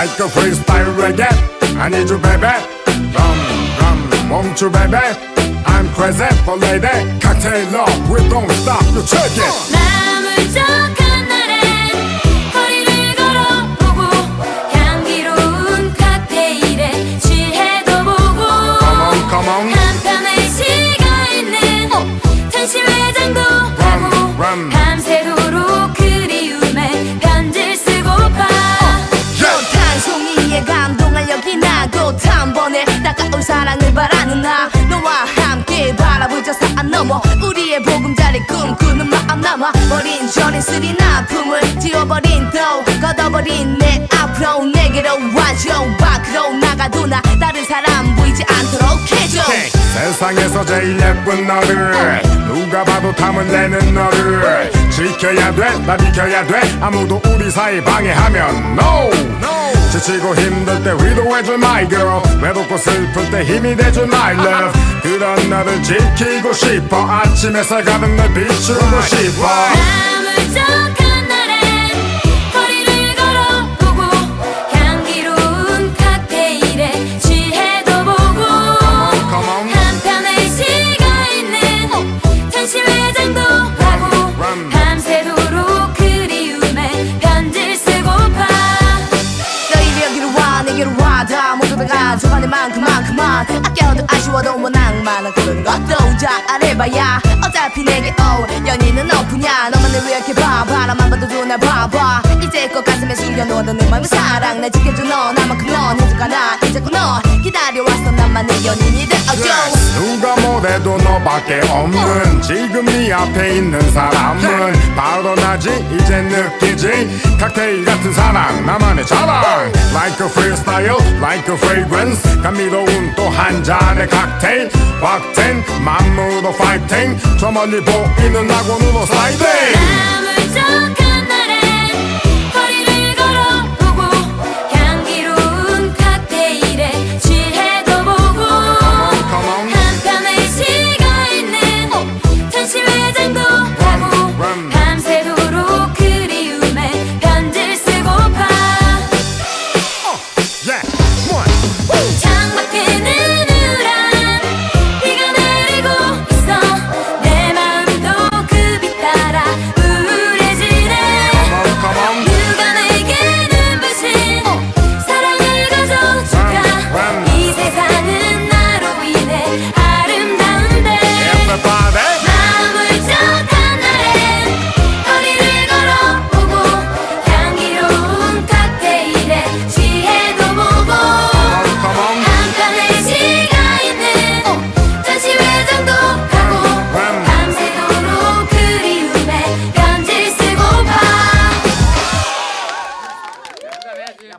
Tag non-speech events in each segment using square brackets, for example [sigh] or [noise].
like a freestyle reggae. I need you, baby. Rum, rum, won't you, baby? I'm crazy for lady. Cocktail love, we don't stop. You check it. 사랑을 바라는 나. 너와 함께 바라보자 산 넘어. 우리의 보금자리 꿈꾸는 마음 남아. 버린 저린 쓰린 아픔을 지워버린 또 걷어버린 내 앞으로 내게로 와줘. 밖으로 나가도 나 다른 사람 보이지 않도록 해줘. 세상에서 제일 예쁜 너를 누가 봐도 탐을 내는 너를 지켜야 돼나 비켜야 돼. 아무도 우리 사이 방해하면 no 지치고 힘들 때 위로해줄 my girl. 외롭고 슬플 때 힘이 돼줄 my love. 그런 너를 지키고 싶어. 아침 햇살 가득 널 비추고 싶어 가져가는 만큼만큼만. 아껴도 아쉬워도 뭐 낭만은 그런 것도 잘해봐야 어차피 내게 올 연인은 너뿐이야 너만을 왜 이렇게 봐. 바라만 봐도 눈을 봐봐. 이제껏 가슴에 숨겨놓았던 내 마음의 사랑 날 지켜줘. 너 나만큼 넌 해줄까 나 이제껏 너 기다려왔어. 나만의 연인이 되어줘 누가 뭐래도 너밖에 없는 지금 네 앞에 있는 사람은 바로 나지. 이제 느끼지. 칵테일 같은 사랑 나만의 자랑. Like a freestyle, like a fragrance. 감미로운 또 한 잔의 칵테일. 확텐 맘으로 파이팅 저 멀리 보이는 낙원으로 슬라이딩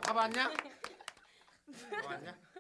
봐봤냐? 봐봤냐? [laughs]